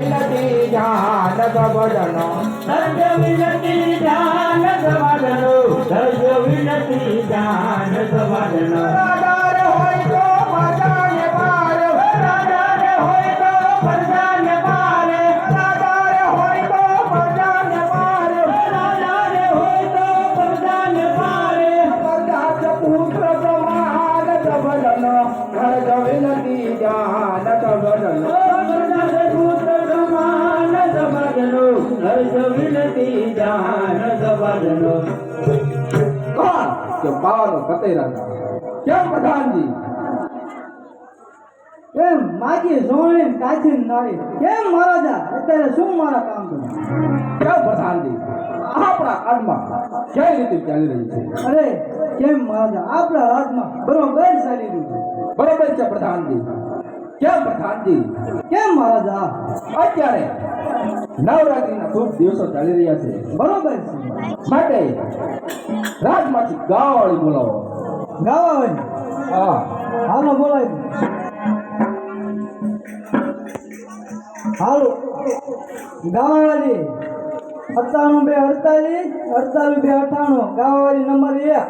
ध्यान गवडनो વિનતી ધ્યાન સમાધનો કોણ કે બાવાનો કતેરા કેમ પ્રધાનજી કેમ માજી સોણી કાચી ને કેમ મહારાજા? અત્યારે શું મારા કામ કરે કેમ પ્રધાનજી આપણા હાથમાં કઈ રીતે ચાલી રહી છે? અરે કેમ મહારાજા? આપણા હાથમાં બરોબર ચાલી રહ્યું છે. બરોબર છે પ્રધાનજી કેમ પ્રધાનજી કેમ મહારાજા અત્યારે નવરાત્રીના શુભ દિવસો ચાલી રહ્યા છે. બરોબર માટે રાજમાંથી ગાવાળી બોલાવો. ગાવા હોય હા. હાલો બોલાય. હાલો. ગાવાળી. અત્તાણું બે અડતાલીસ અડતાલીસ બે અઠાણું. ગાવાળી નંબર એક.